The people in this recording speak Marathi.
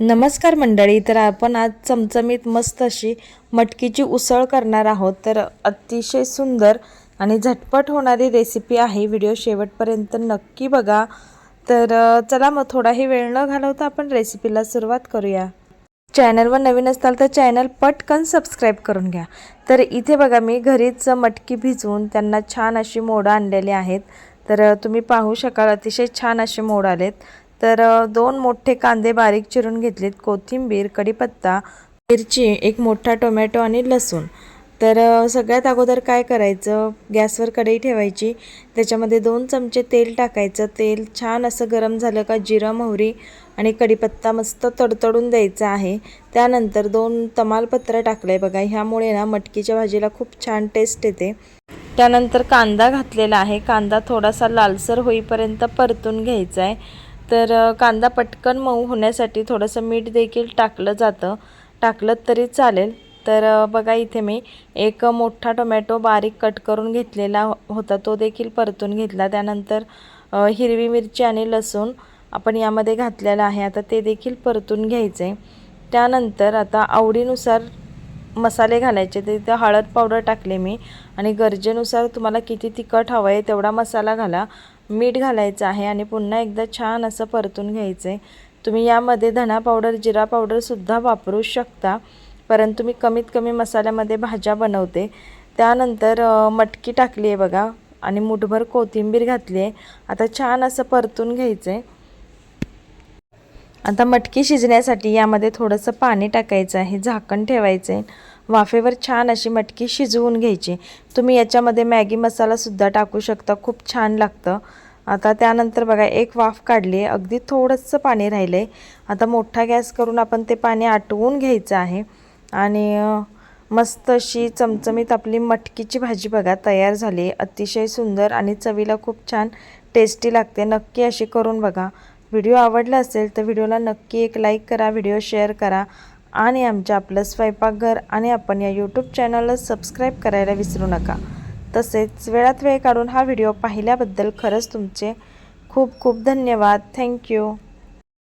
नमस्कार मंडळी तर आपण आज चमचमीत मस्त अशी मटकीची उसळ करणार आहोत. तर अतिशय सुंदर आणि झटपट होणारी रेसिपी आहे. व्हिडिओ शेवटपर्यंत नक्की बघा. तर चला मग थोडाही वेळ न घालवता आपण रेसिपीला सुरुवात करूया. चॅनलवर नवीन असाल तर चॅनल पटकन सबस्क्राईब करून घ्या. तर इथे बघा मी घरीच मटकी भिजवून त्यांना छान अशी मोडं आणलेली आहेत. तर तुम्ही पाहू शकाल अतिशय छान असे मोड आलेत. तर दोन मोठे कांदे बारीक चिरून घेतलेत. कोथिंबीर कढीपत्ता मिरची एक मोठा टोमॅटो आणि लसूण. तर सगळ्यात अगोदर काय करायचं? गॅसवर कढई ठेवायची. त्याच्यामध्ये दोन चमचे तेल टाकायचं. तेल छान असं गरम झालं का जिरं मोहरी आणि कढीपत्ता मस्त तडतडून द्यायचा आहे. त्यानंतर दोन तमालपत्र टाकलं आहे बघा. ह्यामुळे ना मटकीच्या भाजीला खूप छान टेस्ट येते. त्यानंतर कांदा घातलेला आहे. कांदा थोडासा लालसर होईपर्यंत परतून घ्यायचा आहे तर कांदा पटकन मऊ होण्यासाठी थोडंसं मीठ देखील टाकलं जातं. टाकलं तरी चालेल. तर बघा इथे मी एक मोठा टोमॅटो बारीक कट करून घेतलेला हो-, होता. तो देखील परतून घेतला. त्यानंतर हिरवी मिरची आणि लसूण आपण यामध्ये घातलेला आहे. आता ते देखील परतून घ्यायचे. त्यानंतर आता आवडीनुसार मसाले घालायचे. ते हळद पावडर टाकले मी आणि गरजेनुसार तुम्हाला किती तिखट हवं आहे तेवढा मसाला घाला. मीठ घालायचं आहे आणि पुन्हा एकदा छान असं परतून घ्यायचं आहे तुम्ही यामध्ये धना पावडर जिरा पावडरसुद्धा वापरू शकता परंतु मी कमीत कमी मसाल्यामध्ये भाज्या बनवते. त्यानंतर मटकी टाकली आहे बघा आणि मुठभर कोथिंबीर घातली आहे आता छान असं परतून घ्यायचं आहे आता मटकी शिजण्यासाठी यामध्ये थोडंसं पाणी टाकायचं आहे झाकण ठेवायचं. आहे वाफेवर छान अशी मटकी शिजवून घ्यायची. तुम्ही याच्यामध्ये मॅगी मसालासुद्धा टाकू शकता खूप छान लागतं. आता त्यानंतर बघा एक वाफ काढली अगदी थोडंसं पाणी राहिलं आहे आता मोठा गॅस करून आपण ते पाणी आटवून घ्यायचं आहे. आणि मस्त अशी चमचमीत आपली मटकीची भाजी बघा तयार झाली. आहे अतिशय सुंदर आणि चवीला खूप छान टेस्टी लागते. नक्की अशी करून बघा. व्हिडिओ आवडला असेल तर व्हिडिओला नक्की एक लाईक करा व्हिडिओ शेअर करा आणि आमच्या आपलं स्वयंपाकघर आणि आपण या यूट्यूब चॅनलला सबस्क्राईब करायला विसरू नका. तसेच वेळात वेळ काढून हा व्हिडिओ पाहिल्याबद्दल खरंच तुमचे खूप खूप धन्यवाद. थँक्यू